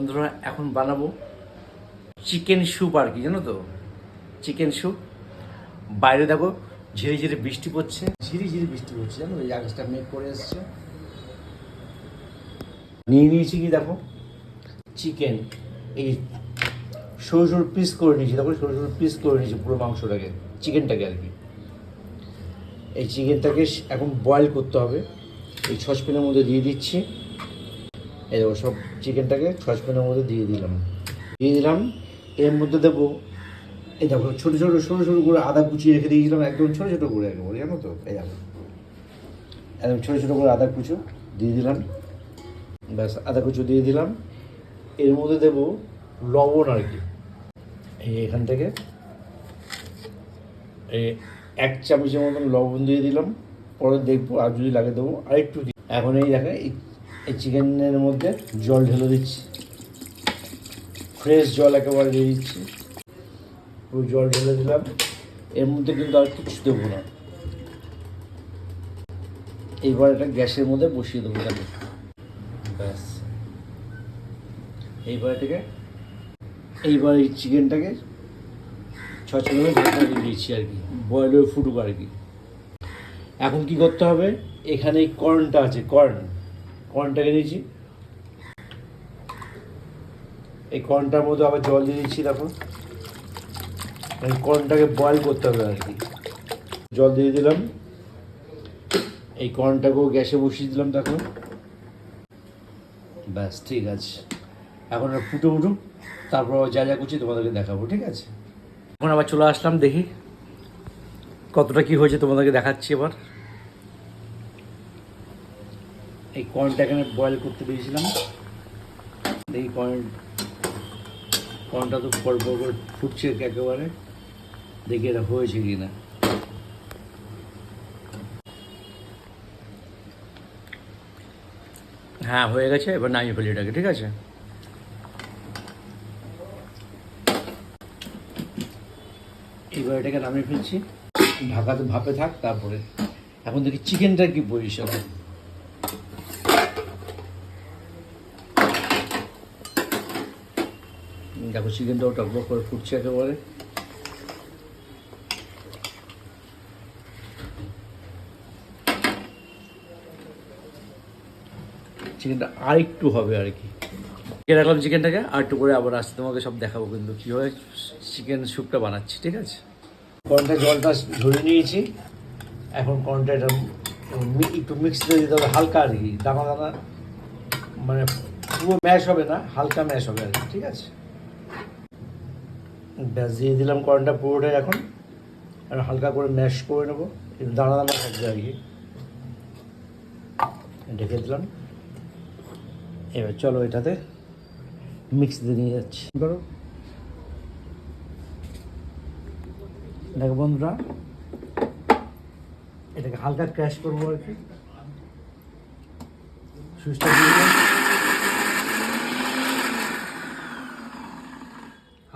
বন্ধুরা এখন বানাবো চিকেন স্যুপ আর কি জানো তো? Chicken soup. বাইরে দেখো ঝিরে ঝিরে বৃষ্টি পড়ছে। ঝিরি ঝিরি বৃষ্টি পড়ছে জানো? এই আকাশটা মেঘ করে এসছে। নিয়ে নিয়েছি কি দেখো? চিকেন। এই সরু সরু পিস করে নিয়েছি দেখো সরু সরু পিস করে নিয়েছি পুরো মাংসটাকে চিকেনটাকে আর কি। এই চিকেনটাকে এখন বয়েল করতে হবে। এই সসপ্যানের মধ্যে দিয়ে দিচ্ছি। এই সব চিকেনটাকে সসপ্যানের মধ্যে দিয়ে দিলাম। দিয়ে দিলাম, এর মধ্যে দেবো, এই দেখো, ছোটো ছোটো, সরু সরু করে আদা কুচিয়ে রেখে দিয়েছিলাম, একদম ছোটো ছোটো করে একেবারে, জানো তো? এই দেখো, একদম ছোটো ছোটো করে আদা কুচো দিয়ে দিলাম। ব্যাস, আদা কুচো দিয়ে দিলাম। এর মধ্যে দেবো লবণ আর কি। এই এখান থেকে, এই এক চামচের মতন লবণ দিয়ে দিলাম। পরে দেখব আর যদি লাগে দেবো আর একটু দিই। এখন এই দেখে এই চিকেনের মধ্যে জল ঢেলে দিচ্ছি। ফ্রেশ জল একেবারে দিয়ে দিচ্ছি। পুরো জল ঢেলে দিলাম। এর মধ্যে কিন্তু আর কিছু দেবো না। এইবার এটা গ্যাসের মধ্যে বসিয়ে দেবো তাকে। ব্যাস। এইবার এটাকে, এইবার এই চিকেনটাকে ছ দিয়ে দিয়েছি আর কি। বয়েল হয়ে ফুটুক আর কি। এখন কি করতে হবে? এখানে এই কর্নটা আছে কর্ন কর্নটাকে দিয়েছি। এই কর্নটার মধ্যে আবার জল দিয়ে দিচ্ছি, দেখো। এই কর্নটাকে বয়েল করতে হবে আর কি। জল দিয়ে দিলাম। এই কর্নটাকেও গ্যাসে বসিয়ে দিলাম, দেখো। ব্যাস, ঠিক আছে। এখন ফুটে উঠুক, তারপর যা যা করছি তোমাদেরকে দেখাবো, ঠিক আছে? এখন আবার চলে আসলাম দেখি, কতটা কি হয়েছে তোমাদেরকে দেখাচ্ছি এবার। এই কর্নটা এখানে বয়েল করতে দিয়েছিলাম। দেখি কর্ন কর্নটা তো পর পর করে ফুটছে একেবারে। দেখি এটা হয়েছে কি না হ্যাঁ হয়ে গেছে। এবার নামিয়ে ফেলি এটাকে ঠিক আছে? এবার এটাকে নামিয়ে ফেলছি। ঢাকাতে ভাপে থাক তারপরে। এখন দেখি চিকেনটার কি পজিশন দেখো চিকেনটাও টকবক করে ফুটছে একেবারে। চিকেনটা আর একটু হবে আর কি। রাখলাম চিকেনটাকে, আর একটু করে আবার আসতে তোমাকে সব দেখাবো কিন্তু কীভাবে চিকেন স্যুপটা বানাচ্ছি, ঠিক আছে? কর্নটা জলটা ঝরিয়ে নিয়েছি। এখন কর্নটা এটা একটু মিক্স করে দিতে হবে, হালকা আর কি, দানা দানা মানে পুরো ম্যাশ হবে না, হালকা ম্যাশ হবে আর কি, ঠিক আছে? ব্যাস দিয়ে দিলাম কর্নটা পুরোটাই এখন, আর হালকা করে ম্যাশ করে নেব। দানা দানা থাকবে আর কি। ঢেকে দিলাম। এবার চলো এটাতে মিক্স দিয়ে নিয়ে যাচ্ছি। করো? দেখো বন্ধুরা, এটাকে হালকা ক্র্যাশ করব আর কি। সুইচটা দিয়ে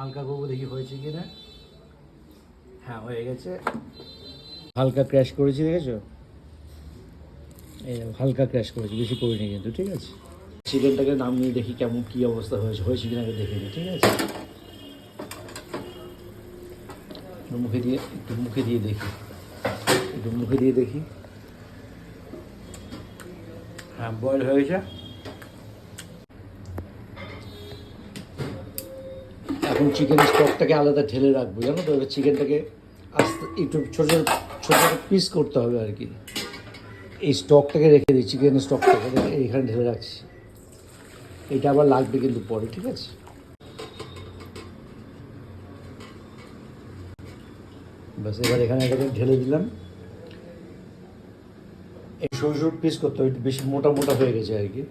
হালকা করব, দেখি হয়েছে কি না হ্যাঁ হয়ে গেছে। হালকা ক্র্যাশ করেছি, দেখেছ? এই হালকা ক্র্যাশ করেছি, বেশি করিনি কিন্তু, ঠিক আছে? চিকেনটাকে নামিয়ে দেখি কেমন কি অবস্থা হয়েছে হয়েছে কিনা দেখে নিই, ঠিক আছে? মুখে দিয়ে, একটু মুখে দিয়ে দেখি। একটু মুখে দিয়ে দেখি। হ্যাঁ বয়েল হয়ে এখন চিকেন স্টকটাকে আলাদা ঢেলে রাখব, জানো তো? এবার চিকেনটাকে আস্তে একটু ছোটো ছোটো ছোটো পিস করতে হবে আর কি। এই স্টকটাকে রেখে দিই চিকেন স্টকটাকে এইখানে ঢেলে রাখছি। এটা আবার লাগবে কিন্তু পরে, ঠিক আছে? ব্যাস, এবার এখানে এটাকে ঢেলে দিলাম। এই সরু সরু পিস করতে হবে, একটু বেশি মোটা মোটা হয়ে গেছে আর কি।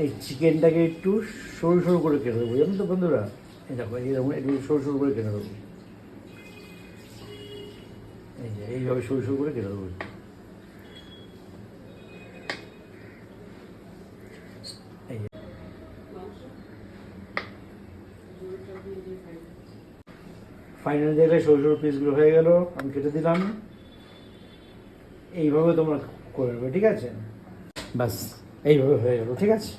এই চিকেনটাকে একটু সরু সরু করে কেটে দেবো, জানো তো বন্ধুরা? এই দেখো এইরকম একটু সরু সরু করে কেটে দেবো। এই যে, এইভাবে সরু সরু করে কেটে দেবো। ফাইনাল দেখলে সরু সরু পিসগুলো হয়ে গেল, আমি কেটে দিলাম। এইভাবে তোমরা করে ঠিক আছে? ব্যাস এইভাবে হয়ে গেল, ঠিক আছে?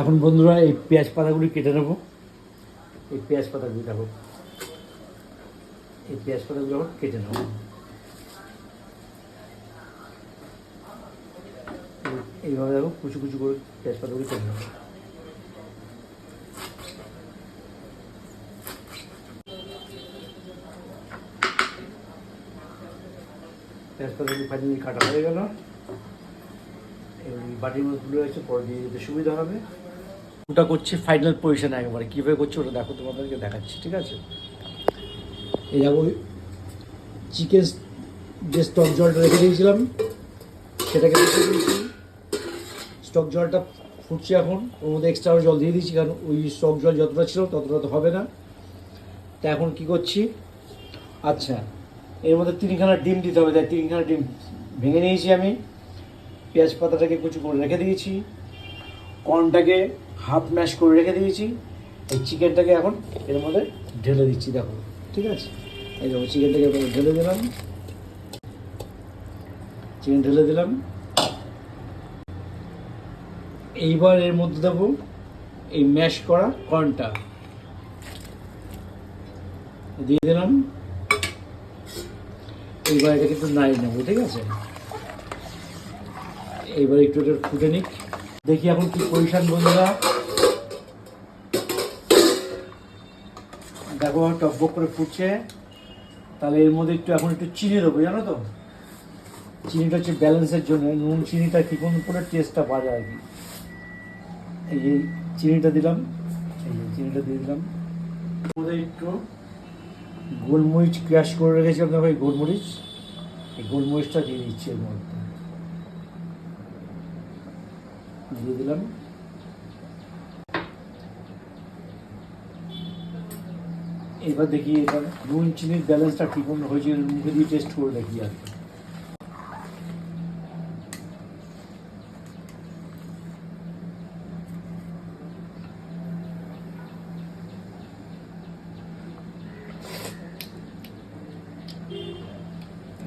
এখন বন্ধুরা এই পেঁয়াজ পাতাগুলি কেটে নেব। এই পেঁয়াজ পাতাগুলি দেখো। এই পেঁয়াজ পাতাগুলো এখন কেটে নেব। এইভাবে দেখো, কুচু কুচু করে পেঁয়াজ পাতাগুলি কেটে নেব। পেঁয়াজ পাতাগুলি ফাইনালি কাটা হয়ে গেল। বাটির মধ্যে তুলে রয়েছে, পরে দিয়ে দিতে সুবিধা হবে। ওটা করছি ফাইনাল পজিশন একেবারে। কীভাবে করছি ওটা দেখো, তোমাদেরকে দেখাচ্ছি, ঠিক আছে? এই দেখো, চিকেন যে স্টক জলটা রেখে দিয়েছিলাম, সেটাকে রেখে দিয়েছি। স্টক জলটা ফুটছে এখন, ওর মধ্যে এক্সট্রা জল দিয়ে দিয়েছি, কারণ ওই স্টক জল যতটা ছিল ততটা তো হবে না। তা এখন কি করছি? আচ্ছা এর মধ্যে তিনখানা ডিম দিতে হবে, তাই তিনখানা ডিম ভেঙে নিয়েছি আমি। পেঁয়াজ পাতাটাকে কুচু করে রেখে দিয়েছি, কর্নটাকে হাফ ম্যাশ করে রেখে দিয়েছি, এই চিকেনটাকে এখন এর মধ্যে ঢেলে দিচ্ছি, দেখো, ঠিক আছে? এই দেখো চিকেনটাকে ঢেলে দিলাম। চিকেন ঢেলে দিলাম। এইবার এর মধ্যে দেবো এই ম্যাশ করা কর্নটা। দিয়ে দিলাম। এইবার এটাকে একটু নাড়িয়ে নেব, ঠিক আছে? এইবার একটু এটা ফুটে নিক। দেখি এখন কি পজিশন বন্ধুরা। দেখো টকবক করে ফুটছে। তাহলে এর মধ্যে একটু এখন একটু চিনি দেবো, জানো তো? চিনিটা হচ্ছে ব্যালেন্সের জন্য। নুন, চিনিটা কি কোন করে টেস্টটা পাওয়া যায় আর কি? এই যে চিনিটা দিলাম। এই যে চিনিটা দিয়ে দিলাম। মধ্যে একটু গোলমরিচ ক্র্যাশ করে রেখেছিলাম। দেখো এই গোলমরিচ। এই গোলমরিচটা দিয়ে দিচ্ছি এর মধ্যে। দিয়ে দিলাম এবার দেখি এবার নুন চিনির ব্যালেন্সটা ঠিক মতো হয়েছে মুখে দিয়ে টেস্ট করে দেখি আর কি।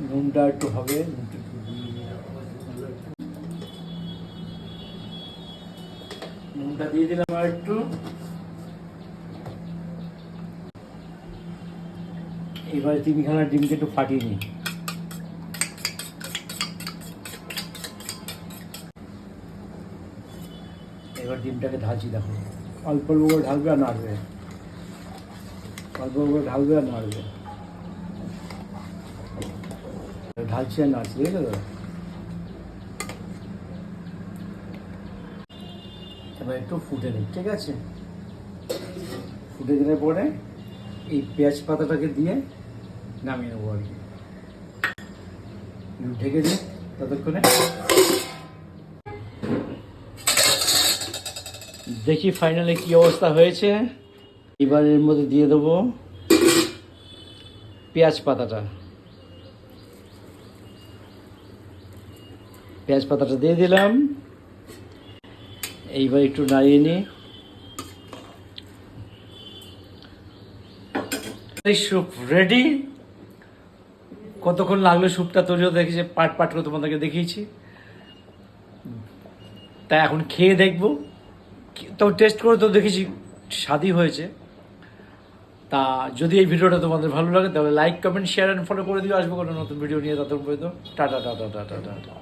নুনটা একটু হবে নুনটা একটু দিয়ে দিই। নুনটা দিয়ে দিলাম আর একটু। এবারে তিনখানা ডিমকে একটু ফাটিয়ে নিই। এবার ডিমটাকে ঢালছি, দেখো। অল্প অল্প করে ঢালবে আর নাড়বে। অল্প অল্প করে ঢালবে আর নাড়বে। ঢালছি আর নাড়ছি ঠিক আছে এবার একটু ফুটে নিই ঠিক আছে? ফুটে দিলে পরে এই পেঁয়াজ পাতাটাকে দিয়ে নামিয়ে নেব আর কি। ঢেকে দিই ততক্ষণে। দেখি ফাইনালে কি অবস্থা হয়েছে। এবার এর মধ্যে দিয়ে দেবো পেঁয়াজ পাতাটা। পেঁয়াজ পাতাটা দিয়ে দিলাম। এইবার একটু নাড়িয়ে নিই। এই স্যুপ রেডি কতক্ষণ লাগল স্যুপটা তৈরি হতে দেখেছি পাট পাট করে তোমাদেরকে দেখিয়েছি। তা এখন খেয়ে দেখব। তো টেস্ট করে তো দেখেছি, স্বাদই হয়েছে। তা যদি এই ভিডিওটা তোমাদের ভালো লাগে, তাহলে like comment share and follow করে দিও। আসব কোনো নতুন ভিডিও নিয়ে ততক্ষণ পর্যন্ত। Tata tata tata tata.